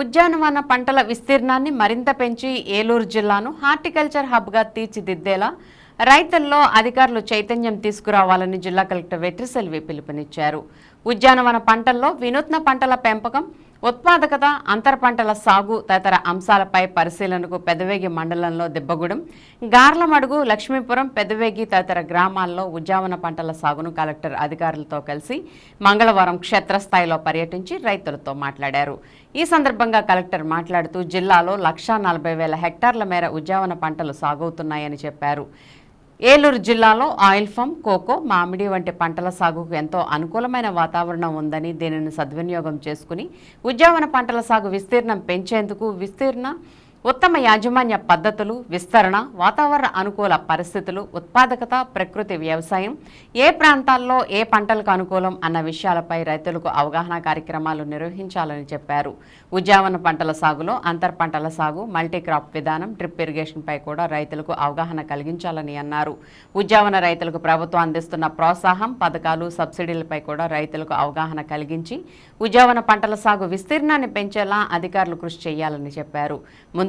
ఉద్యానవన పంటల విస్తీర్ణాన్ని మరింత పెంచి ఏలూరు జిల్లాను హార్టికల్చర్ హబ్గా తీర్చిదిద్దేలా రైతుల్లో అధికారులు చైతన్యం తీసుకురావాలని జిల్లా కలెక్టర్ వెట్రిసెల్వి పిలుపునిచ్చారు. ఉద్యానవన పంటల్లో వినూత్న పంటల పెంపకం ఉత్పాదకత అంతర పంటల సాగు తదితర అంశాలపై పరిశీలనకు పెదవేగి మండలంలో దిబ్బగూడెం గార్లమడుగు లక్ష్మీపురం పెదవేగి తదితర గ్రామాల్లో ఉద్యావన పంటల సాగును కలెక్టర్ అధికారులతో కలిసి మంగళవారం క్షేత్రస్థాయిలో పర్యటించి రైతులతో మాట్లాడారు. ఈ సందర్భంగా కలెక్టర్ మాట్లాడుతూ జిల్లాలో లక్షా నలభై వేల హెక్టార్ల మేర ఉద్యావన పంటలు సాగవుతున్నాయని చెప్పారు. ఏలూరు జిల్లాలో ఆయిల్ ఫామ్ కోకో మామిడి వంటి పంటల సాగుకు ఎంతో అనుకూలమైన వాతావరణం ఉందని దీనిని సద్వినియోగం చేసుకుని ఉద్యావన పంటల సాగు విస్తీర్ణం పెంచేందుకు విస్తీర్ణ ఉత్తమ యాజమాన్య పద్ధతులు విస్తరణ వాతావరణ అనుకూల పరిస్థితులు ఉత్పాదకత ప్రకృతి వ్యవసాయం ఏ ప్రాంతాల్లో ఏ పంటలకు అనుకూలం అన్న విషయాలపై రైతులకు అవగాహన కార్యక్రమాలు నిర్వహించాలని చెప్పారు. ఉద్యావన పంటల సాగులో అంతర్ పంటల సాగు మల్టీక్రాప్ విధానం డ్రిప్ ఇరిగేషన్పై కూడా రైతులకు అవగాహన కలిగించాలని అన్నారు. ఉద్యావన రైతులకు ప్రభుత్వం అందిస్తున్న ప్రోత్సాహం పథకాలు సబ్సిడీలపై కూడా రైతులకు అవగాహన కలిగించి ఉద్యావన పంటల సాగు విస్తీర్ణాన్ని పెంచేలా అధికారులు కృషి చేయాలని చెప్పారు.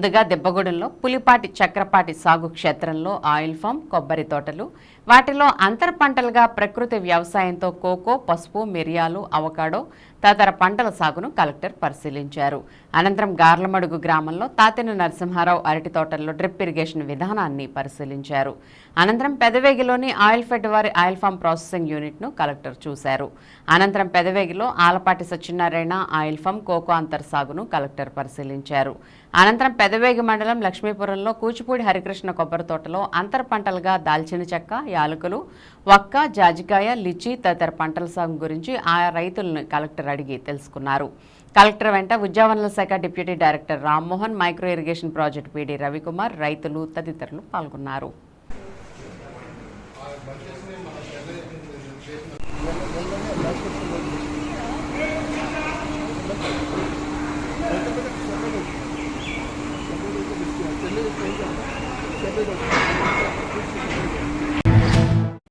ముందుగా దెబ్బగూడెంలో పులిపాటి చక్రపాటి సాగు క్షేత్రంలో ఆయిల్ ఫామ్ కొబ్బరి తోటలు. వాటిలో అంతర పంటలుగా ప్రకృతి వ్యవసాయంతో కోకో పసుపు మిరియాలు అవకాడో తదితర పంటల సాగును కలెక్టర్ పరిశీలించారు. అనంతరం గార్లమడుగు గ్రామంలో తాతెన నరసింహారావు అరటి తోటల్లో డ్రిప్ ఇరిగేషన్ విధానాన్ని పరిశీలించారు. అనంతరం పెదవేగిలోని ఆయిల్ ఫెడ్ వారి ఆయిల్ ఫామ్ ప్రాసెసింగ్ యూనిట్ను కలెక్టర్ చూశారు. అనంతరం పెదవేగిలో Alapati Satyanarayana oil palm cocoa అంతర్ సాగును కలెక్టర్ పరిశీలించారు. అనంతరం పెదవేగి మండలం లక్ష్మీపురంలో కూచిపూడి హరికృష్ణ కొబ్బరి తోటలో అంతర పంటలుగా దాల్చిన చెక్క యాలకులు వక్క జాజికాయ లిచి తదితర పంటల సాగు గురించి ఆయా రైతులను కలెక్టర్ అడిగి తెలుసుకున్నారు. కలెక్టర్ వెంట ఉద్యావనల శాఖ deputy director Rammohan micro irrigation project PD Ravikumar రైతులు తదితరులు పాల్గొన్నారు. Thank you.